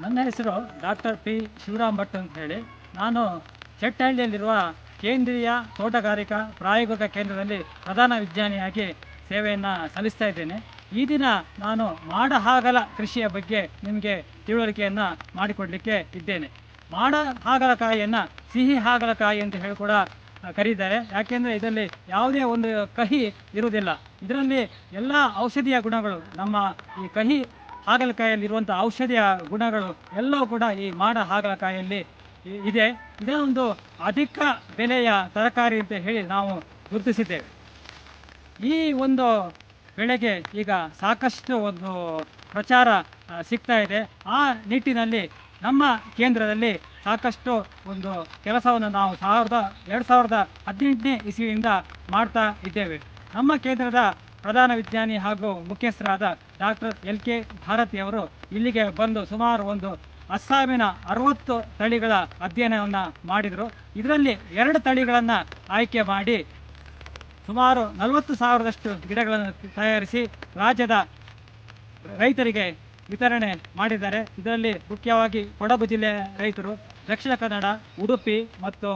ನನ್ನ ಹೆಸರು doctor P. Shivaram Bhat ಅಂತ ಹೇಳಿ. ನಾನು ಚೆಟ್ಟಹಳ್ಳಿಯಲ್ಲಿರುವ ಕೇಂದ್ರೀಯ ತೋಟಗಾರಿಕಾ ಪ್ರಾಯೋಗಿಕ ಕೇಂದ್ರದಲ್ಲಿ ಪ್ರಧಾನ ವಿಜ್ಞಾನಿಯಾಗಿ ಸೇವೆಯನ್ನು ಸಲ್ಲಿಸ್ತಾ ಇದ್ದೇನೆ. ಈ ದಿನ ನಾನು ಮಾಡಹಾಗಲ ಕೃಷಿಯ ಬಗ್ಗೆ ನಿಮಗೆ ತಿಳುವಳಿಕೆಯನ್ನು ಮಾಡಿಕೊಡಲಿಕ್ಕೆ ಇದ್ದೇನೆ. ಮಾಡ ಹಾಗಲಕಾಯಿಯನ್ನು ಸಿಹಿ ಹಾಗಲಕಾಯಿ ಅಂತ ಹೇಳಿ ಕೂಡ ಕರೀತಾರೆ. ಯಾಕೆಂದರೆ ಇದರಲ್ಲಿ ಯಾವುದೇ ಒಂದು ಕಹಿ ಇರುವುದಿಲ್ಲ. ಇದರಲ್ಲಿ ಎಲ್ಲ ಔಷಧೀಯ ಗುಣಗಳು ನಮ್ಮ ಈ ಕಹಿ ಹಾಗಲಕಾಯಿಯಲ್ಲಿರುವಂಥ ಔಷಧಿಯ ಗುಣಗಳು ಎಲ್ಲವೂ ಕೂಡ ಈ ಮಾಡ ಹಾಗಲಕಾಯಲ್ಲಿ ಇದೆ. ಇದೇ ಒಂದು ಅಧಿಕ ಬೆಲೆಯ ತರಕಾರಿ ಅಂತ ಹೇಳಿ ನಾವು ಗುರುತಿಸಿದ್ದೇವೆ. ಈ ಒಂದು ಬೆಳೆಗೆ ಈಗ ಸಾಕಷ್ಟು ಒಂದು ಪ್ರಚಾರ ಸಿಗ್ತಾ ಇದೆ. ಆ ನಿಟ್ಟಿನಲ್ಲಿ ನಮ್ಮ ಕೇಂದ್ರದಲ್ಲಿ ಸಾಕಷ್ಟು ಒಂದು ಕೆಲಸವನ್ನು ನಾವು ಸಾವಿರದ, ಎರಡು ಸಾವಿರದ ಹದಿನೆಂಟನೇ ಇಸ್ವಿಯಿಂದ ಮಾಡ್ತಾ ಇದ್ದೇವೆ. ನಮ್ಮ ಕೇಂದ್ರದ ಪ್ರಧಾನ ವಿಜ್ಞಾನಿ ಹಾಗೂ ಮುಖ್ಯಸ್ಥರಾದ ಡಾಕ್ಟರ್ ಎಲ್ ಕೆ ಭಾರತಿಯವರು ಇಲ್ಲಿಗೆ ಬಂದು ಸುಮಾರು ಒಂದು ಅಸ್ಸಾಮಿನ ಅರವತ್ತು ತಳಿಗಳ ಅಧ್ಯಯನವನ್ನು ಮಾಡಿದರು. ಇದರಲ್ಲಿ ಎರಡು ತಳಿಗಳನ್ನು ಆಯ್ಕೆ ಮಾಡಿ ಸುಮಾರು ನಲವತ್ತು ಸಾವಿರದಷ್ಟು ಗಿಡಗಳನ್ನು ತಯಾರಿಸಿ ರಾಜ್ಯದ ರೈತರಿಗೆ ವಿತರಣೆ ಮಾಡಿದ್ದಾರೆ. ಇದರಲ್ಲಿ ಮುಖ್ಯವಾಗಿ ಕೊಡಗು ಜಿಲ್ಲೆಯ ರೈತರು, ದಕ್ಷಿಣ ಕನ್ನಡ, ಉಡುಪಿ ಮತ್ತು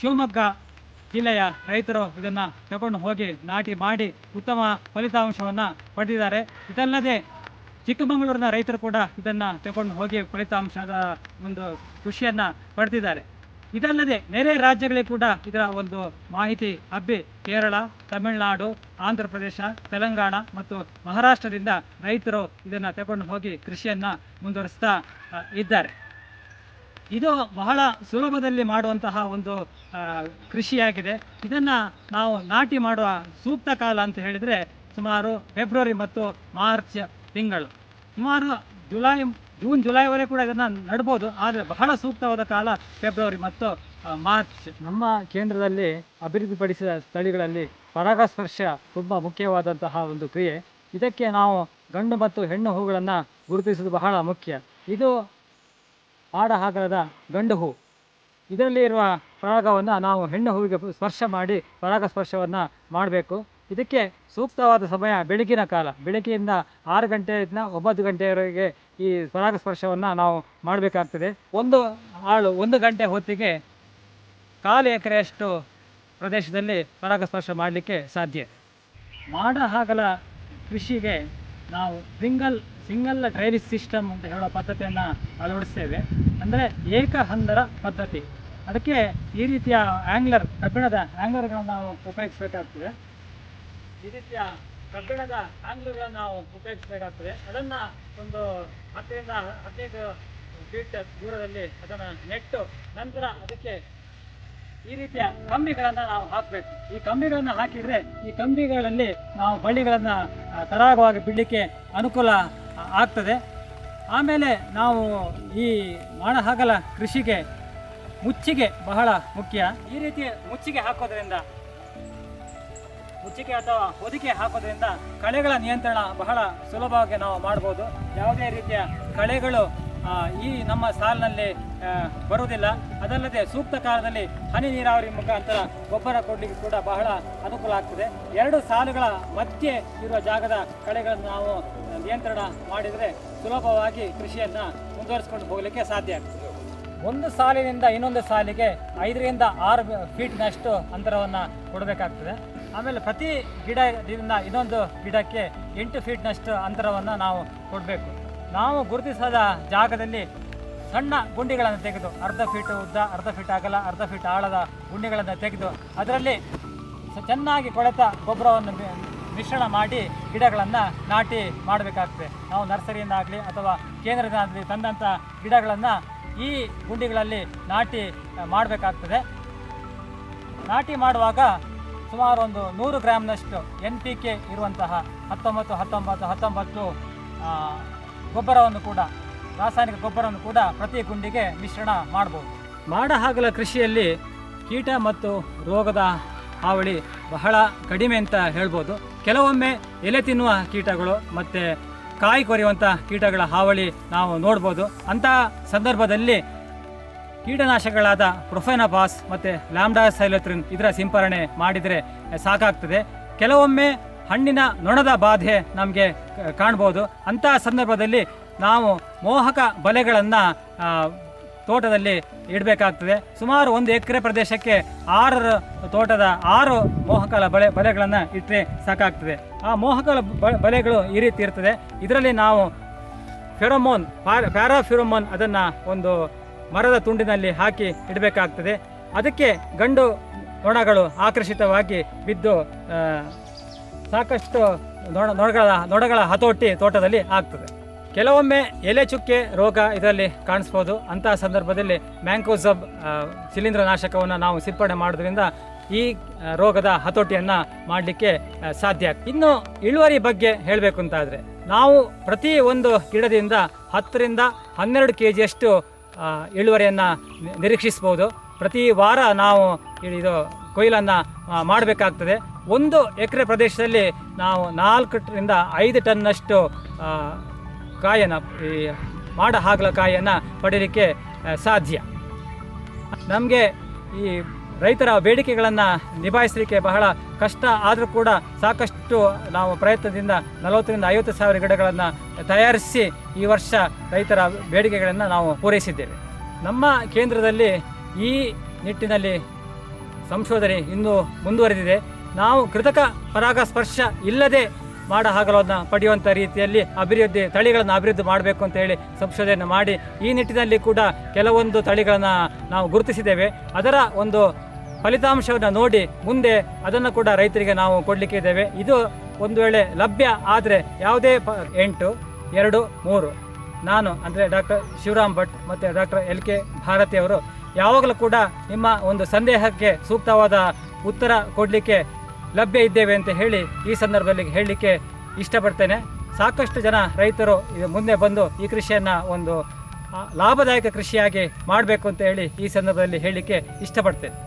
ಶಿವಮೊಗ್ಗ ಜಿಲ್ಲೆಯ ರೈತರು ಇದನ್ನು ತಗೊಂಡು ಹೋಗಿ ನಾಟಿ ಮಾಡಿ ಉತ್ತಮ ಫಲಿತಾಂಶವನ್ನು ಪಡೆದಿದ್ದಾರೆ. ಇದಲ್ಲದೆ ಚಿಕ್ಕಮಗಳೂರಿನ ರೈತರು ಕೂಡ ಇದನ್ನು ತಗೊಂಡು ಹೋಗಿ ಫಲಿತಾಂಶದ ಒಂದು ಖುಷಿಯನ್ನು ಪಡೆದಿದ್ದಾರೆ. ಇದಲ್ಲದೆ ನೆರೆ ರಾಜ್ಯಗಳಿಗೆ ಕೂಡ ಇದರ ಒಂದು ಮಾಹಿತಿ ಹಬ್ಬಿ ಕೇರಳ, ತಮಿಳುನಾಡು ಆಂಧ್ರ ಪ್ರದೇಶ ತೆಲಂಗಾಣ ಮತ್ತು ಮಹಾರಾಷ್ಟ್ರದಿಂದ ರೈತರು ಇದನ್ನು ತಗೊಂಡು ಹೋಗಿ ಕೃಷಿಯನ್ನು ಮುಂದುವರಿಸ್ತಾ ಇದ್ದಾರೆ. ಇದು ಬಹಳ ಸುಲಭದಲ್ಲಿ ಮಾಡುವಂತಹ ಒಂದು ಕೃಷಿಯಾಗಿದೆ. ಇದನ್ನು ನಾವು ನಾಟಿ ಮಾಡುವ ಸೂಕ್ತ ಕಾಲ ಅಂತ ಹೇಳಿದರೆ ಸುಮಾರು ಫೆಬ್ರವರಿ ಮತ್ತು ಮಾರ್ಚ್ ತಿಂಗಳು. ಸುಮಾರು ಜುಲೈ, ಜೂನ್, ಜುಲೈವರೆಗೆ ಕೂಡ ಇದನ್ನು ನಡ್ಬೋದು. ಆದರೆ ಬಹಳ ಸೂಕ್ತವಾದ ಕಾಲ ಫೆಬ್ರವರಿ ಮತ್ತು ಮಾರ್ಚ್. ನಮ್ಮ ಕೇಂದ್ರದಲ್ಲಿ ಅಭಿವೃದ್ಧಿಪಡಿಸಿದ ಸ್ಥಳಗಳಲ್ಲಿ ಪರಾಗಸ್ಪರ್ಶ ತುಂಬ ಮುಖ್ಯವಾದಂತಹ ಒಂದು ಕ್ರಿಯೆ. ಇದಕ್ಕೆ ನಾವು ಗಂಡು ಮತ್ತು ಹೆಣ್ಣು ಹೂಗಳನ್ನು ಗುರುತಿಸುವುದು ಬಹಳ ಮುಖ್ಯ. ಇದು ಆಡ ಹಾಗಲದ ಗಂಡು ಹೂ ಇದರಲ್ಲಿ ಇರುವ ಪರಾಗವನ್ನು ನಾವು ಹೆಣ್ಣು ಹೂವಿಗೆ ಸ್ಪರ್ಶ ಮಾಡಿ ಪರಾಗ ಸ್ಪರ್ಶವನ್ನು ಮಾಡಬೇಕು. ಇದಕ್ಕೆ ಸೂಕ್ತವಾದ ಸಮಯ ಬೆಳಗಿನ ಕಾಲ. ಬೆಳಗ್ಗೆಯಿಂದ ಆರು ಗಂಟೆಯಿಂದ ಒಂಬತ್ತು ಗಂಟೆಯವರೆಗೆ ಈ ಪರಾಗ ಸ್ಪರ್ಶವನ್ನು ನಾವು ಮಾಡಬೇಕಾಗ್ತದೆ. ಒಂದು ಆಳು, ಒಂದು ಗಂಟೆ ಹೊತ್ತಿಗೆ ಕಾಲು ಎಕರೆಯಷ್ಟು ಪ್ರದೇಶದಲ್ಲಿ ಪರಾಗಸ್ಪರ್ಶ ಮಾಡಲಿಕ್ಕೆ ಸಾಧ್ಯ. ಮಾಡ ಹಾಗಲ ಕೃಷಿಗೆ ನಾವು ಸಿಂಗಲ್ ಸಿಂಗಲ್ ಡ್ರೈನೇಜ್ ಸಿಸ್ಟಮ್ ಅಂತ ಹೇಳೋ ಪದ್ಧತಿಯನ್ನು ಅಳವಡಿಸ್ತೇವೆ. ಅಂದರೆ ಏಕ ಹಂದರ ಪದ್ಧತಿ. ಅದಕ್ಕೆ ಈ ರೀತಿಯ ಆ್ಯಂಗ್ಲರ್ ಕಬ್ಬಿಣದ ಆ್ಯಂಗ್ಲರ್ಗಳನ್ನು ನಾವು ಉಪಯೋಗಿಸಬೇಕಾಗ್ತದೆ. ಈ ರೀತಿಯ ಕಬ್ಬಿಣದ ಆ್ಯಂಗ್ಲರ್ಗಳನ್ನು ನಾವು ಉಪಯೋಗಿಸಬೇಕಾಗ್ತದೆ. ಅದನ್ನು ಒಂದು ಹತ್ತರಿಂದ ಹದಿನೈದು ಫೀಟ್ ದೂರದಲ್ಲಿ ಅದನ್ನು ನೆಟ್ಟು ನಂತರ ಅದಕ್ಕೆ ಈ ರೀತಿಯ ಕಂಬಿಗಳನ್ನು ನಾವು ಹಾಕಬೇಕು. ಈ ಕಂಬಿಗಳನ್ನು ಹಾಕಿದರೆ ಈ ಕಂಬಿಗಳಲ್ಲಿ ನಾವು ಬಳ್ಳಿಗಳನ್ನ ಸರಾಗವಾಗಿ ಬಿಡಲಿಕ್ಕೆ ಅನುಕೂಲ ಆಗ್ತದೆ. ಆಮೇಲೆ ನಾವು ಈ ಮಾಡಹಾಗಲ ಕೃಷಿಗೆ ಮುಚ್ಚಿಗೆ ಬಹಳ ಮುಖ್ಯ. ಈ ರೀತಿ ಮುಚ್ಚಿಗೆ ಹಾಕೋದ್ರಿಂದ, ಮುಚ್ಚಿಗೆ ಅಥವಾ ಹೊದಿಕೆ ಹಾಕೋದ್ರಿಂದ ಕಳೆಗಳ ನಿಯಂತ್ರಣ ಬಹಳ ಸುಲಭವಾಗಿ ನಾವು ಮಾಡ್ಬೋದು. ಯಾವುದೇ ರೀತಿಯ ಕಳೆಗಳು ಈ ನಮ್ಮ ಸಾಲಿನಲ್ಲಿ ಬರುವುದಿಲ್ಲ. ಅದಲ್ಲದೆ ಸೂಕ್ತ ಕಾಲದಲ್ಲಿ ಹನಿ ನೀರಾವರಿ ಮುಖಾಂತರ ಗೊಬ್ಬರ ಕೊಡಲಿಕ್ಕೆ ಕೂಡ ಬಹಳ ಅನುಕೂಲ ಆಗ್ತದೆ. ಎರಡು ಸಾಲುಗಳ ಮಧ್ಯೆ ಇರುವ ಜಾಗದ ಕಳೆಗಳನ್ನು ನಾವು ನಿಯಂತ್ರಣ ಮಾಡಿದರೆ ಸುಲಭವಾಗಿ ಕೃಷಿಯನ್ನು ಮುಂದುವರಿಸಿಕೊಂಡು ಹೋಗಲಿಕ್ಕೆ ಸಾಧ್ಯ ಆಗ್ತದೆ. ಒಂದು ಸಾಲಿನಿಂದ ಇನ್ನೊಂದು ಸಾಲಿಗೆ ಐದರಿಂದ ಆರು ಫೀಟ್ನಷ್ಟು ಅಂತರವನ್ನು ಕೊಡಬೇಕಾಗ್ತದೆ. ಆಮೇಲೆ ಪ್ರತಿ ಗಿಡದಿಂದ ಇನ್ನೊಂದು ಗಿಡಕ್ಕೆ ಎಂಟು ಫೀಟ್ನಷ್ಟು ಅಂತರವನ್ನು ನಾವು ಕೊಡಬೇಕು. ನಾವು ಗುರುತಿಸದ ಜಾಗದಲ್ಲಿ ಸಣ್ಣ ಗುಂಡಿಗಳನ್ನು ತೆಗೆದು, ಅರ್ಧ ಫೀಟ್ ಉದ್ದ, ಅರ್ಧ ಫೀಟ್ ಅಗಲ, ಅರ್ಧ ಫೀಟ್ ಆಳದ ಗುಂಡಿಗಳನ್ನು ತೆಗೆದು, ಅದರಲ್ಲಿ ಚೆನ್ನಾಗಿ ಕೊಳೆತ ಗೊಬ್ಬರವನ್ನು ಮಿಶ್ರಣ ಮಾಡಿ ಗಿಡಗಳನ್ನು ನಾಟಿ ಮಾಡಬೇಕಾಗ್ತದೆ. ನಾವು ನರ್ಸರಿಯಿಂದ ಆಗಲಿ ಅಥವಾ ಕೇಂದ್ರದಿಂದ ತಂದಂಥ ಗಿಡಗಳನ್ನು ಈ ಗುಂಡಿಗಳಲ್ಲಿ ನಾಟಿ ಮಾಡಬೇಕಾಗ್ತದೆ. ನಾಟಿ ಮಾಡುವಾಗ ಸುಮಾರು ಒಂದು ನೂರು ಗ್ರಾಮ್ನಷ್ಟು ಎನ್ ಪಿ ಕೆ ಇರುವಂತಹ ಹತ್ತೊಂಬತ್ತು ಹತ್ತೊಂಬತ್ತು ಹತ್ತೊಂಬತ್ತು ಗೊಬ್ಬರವನ್ನು ಕೂಡ ರಾಸಾಯನಿಕ ಗೊಬ್ಬರವನ್ನು ಕೂಡ ಪ್ರತಿ ಗುಂಡಿಗೆ ಮಿಶ್ರಣ ಮಾಡ್ಬೋದು. ಮಾಡಹಾಗಲ ಕೃಷಿಯಲ್ಲಿ ಕೀಟ ಮತ್ತು ರೋಗದ ಹಾವಳಿ ಬಹಳ ಕಡಿಮೆ ಅಂತ ಹೇಳ್ಬೋದು. ಕೆಲವೊಮ್ಮೆ ಎಲೆ ತಿನ್ನುವ ಕೀಟಗಳು ಮತ್ತು ಕಾಯಿ ಕೊರೆಯುವಂಥ ಕೀಟಗಳ ಹಾವಳಿ ನಾವು ನೋಡ್ಬೋದು. ಅಂಥ ಸಂದರ್ಭದಲ್ಲಿ ಕೀಟನಾಶಕಗಳಾದ ಪ್ರೊಫೆನಪಾಸ್ ಮತ್ತು ಲ್ಯಾಂಬ್ಡಾಸೈಲೋತ್ರಿನ್ ಇದರ ಸಿಂಪರಣೆ ಮಾಡಿದರೆ ಸಾಕಾಗ್ತದೆ. ಕೆಲವೊಮ್ಮೆ ಹಣ್ಣಿನ ನೊಣದ ಬಾಧೆ ನಮಗೆ ಕಾಣ್ಬೋದು. ಅಂತಹ ಸಂದರ್ಭದಲ್ಲಿ ನಾವು ಮೋಹಕ ಬಲೆಗಳನ್ನು ತೋಟದಲ್ಲಿ ಇಡಬೇಕಾಗ್ತದೆ. ಸುಮಾರು ಒಂದು ಎಕರೆ ಪ್ರದೇಶಕ್ಕೆ ಆರರ ತೋಟದ ಆರು ಮೋಹಕಲ ಬಲೆ ಬಲೆಗಳನ್ನು ಇಟ್ಟರೆ ಸಾಕಾಗ್ತದೆ. ಆ ಮೋಹಕಲ ಬಲೆಗಳು ಈ ರೀತಿ ಇರ್ತದೆ. ಇದರಲ್ಲಿ ನಾವು ಫೆರೋಮೋನ್ ಪ್ಯಾರಾಫಿರೋಮೋನ್ ಅದನ್ನು ಒಂದು ಮರದ ತುಂಡಿನಲ್ಲಿ ಹಾಕಿ ಇಡಬೇಕಾಗ್ತದೆ. ಅದಕ್ಕೆ ಗಂಡು ನೊಣಗಳು ಆಕರ್ಷಿತವಾಗಿ ಬಿದ್ದು ಸಾಕಷ್ಟು ನೊಣ ನೊಣಗಳ ನೊಣಗಳ ಹತೋಟಿ ತೋಟದಲ್ಲಿ ಆಗ್ತದೆ. ಕೆಲವೊಮ್ಮೆ ಎಲೆ ಚುಕ್ಕೆ ರೋಗ ಇದರಲ್ಲಿ ಕಾಣಿಸ್ಬೋದು. ಅಂತಹ ಸಂದರ್ಭದಲ್ಲಿ ಮ್ಯಾಂಕೋಸಬ್ ಶಿಲೀಂಧ್ರ ನಾಶಕವನ್ನು ನಾವು ಸಿಂಪಡಣೆ ಮಾಡೋದ್ರಿಂದ ಈ ರೋಗದ ಹತೋಟಿಯನ್ನು ಮಾಡಲಿಕ್ಕೆ ಸಾಧ್ಯ. ಇನ್ನು ಇಳುವರಿ ಬಗ್ಗೆ ಹೇಳಬೇಕು ಅಂತಾದರೆ, ನಾವು ಪ್ರತಿ ಒಂದು ಗಿಡದಿಂದ ಹತ್ತರಿಂದ ಹನ್ನೆರಡು ಕೆ ಜಿಯಷ್ಟು ಇಳುವರಿಯನ್ನು ನಿರೀಕ್ಷಿಸ್ಬೋದು. ಪ್ರತಿ ವಾರ ನಾವು ಇದು ಕೊಯ್ಲನ್ನು ಮಾಡಬೇಕಾಗ್ತದೆ. ಒಂದು ಎಕರೆ ಪ್ರದೇಶದಲ್ಲಿ ನಾವು ನಾಲ್ಕರಿಂದ ಐದು ಟನ್ನಷ್ಟು ಕಾಯನ್ನು ಈ ಮಾಡ ಹಾಗಲಕಾಯಿಯನ್ನು ಪಡೀಲಿಕ್ಕೆ ಸಾಧ್ಯ. ನಮಗೆ ಈ ರೈತರ ಬೇಡಿಕೆಗಳನ್ನು ನಿಭಾಯಿಸಲಿಕ್ಕೆ ಬಹಳ ಕಷ್ಟ. ಆದರೂ ಕೂಡ ಸಾಕಷ್ಟು ನಾವು ಪ್ರಯತ್ನದಿಂದ ನಲವತ್ತರಿಂದ ಐವತ್ತು ಸಾವಿರ ಗಿಡಗಳನ್ನು ತಯಾರಿಸಿ ಈ ವರ್ಷ ರೈತರ ಬೇಡಿಕೆಗಳನ್ನು ನಾವು ಪೂರೈಸಿದ್ದೇವೆ. ನಮ್ಮ ಕೇಂದ್ರದಲ್ಲಿ ಈ ನಿಟ್ಟಿನಲ್ಲಿ ಸಂಶೋಧನೆ ಇನ್ನೂ ಮುಂದುವರೆದಿದೆ. ನಾವು ಕೃತಕ ಪರಾಗಸ್ಪರ್ಶ ಇಲ್ಲದೆ ಮಾಡ ಹಾಗಲೋದನ್ನ ಪಡೆಯುವಂಥ ರೀತಿಯಲ್ಲಿ ಅಭಿವೃದ್ಧಿ ತಳಿಗಳನ್ನು ಅಭಿವೃದ್ಧಿ ಮಾಡಬೇಕು ಅಂತ ಹೇಳಿ ಸಂಶೋಧನೆ ಮಾಡಿ ಈ ನಿಟ್ಟಿನಲ್ಲಿ ಕೂಡ ಕೆಲವೊಂದು ತಳಿಗಳನ್ನು ನಾವು ಗುರುತಿಸಿದ್ದೇವೆ. ಅದರ ಒಂದು ಫಲಿತಾಂಶವನ್ನು ನೋಡಿ ಮುಂದೆ ಅದನ್ನು ಕೂಡ ರೈತರಿಗೆ ನಾವು ಕೊಡಲಿಕ್ಕೆ ಇದ್ದೇವೆ. ಇದು ಒಂದು ವೇಳೆ ಲಭ್ಯ ಆದರೆ ಯಾವುದೇ ಪ ಎಂಟು, ಎರಡು, ಮೂರು, ನಾನು ಅಂದರೆ ಡಾಕ್ಟರ್ ಶಿವರಾಮ್ ಭಟ್ ಮತ್ತು ಡಾಕ್ಟರ್ ಎಲ್ ಕೆ ಭಾರತಿ ಅವರು ಯಾವಾಗಲೂ ಕೂಡ ನಿಮ್ಮ ಒಂದು ಸಂದೇಹಕ್ಕೆ ಸೂಕ್ತವಾದ ಉತ್ತರ ಕೊಡಲಿಕ್ಕೆ ಲಭ್ಯ ಇದ್ದೇವೆ ಅಂತ ಹೇಳಿ ಈ ಸಂದರ್ಭದಲ್ಲಿ ಹೇಳಲಿಕ್ಕೆ ಇಷ್ಟಪಡ್ತೇನೆ. ಸಾಕಷ್ಟು ಜನ ರೈತರು ಮುಂದೆ ಬಂದು ಈ ಕೃಷಿಯನ್ನು ಒಂದು ಲಾಭದಾಯಕ ಕೃಷಿಯಾಗಿ ಮಾಡಬೇಕು ಅಂತ ಹೇಳಿ ಈ ಸಂದರ್ಭದಲ್ಲಿ ಹೇಳಲಿಕ್ಕೆ ಇಷ್ಟಪಡ್ತೇನೆ.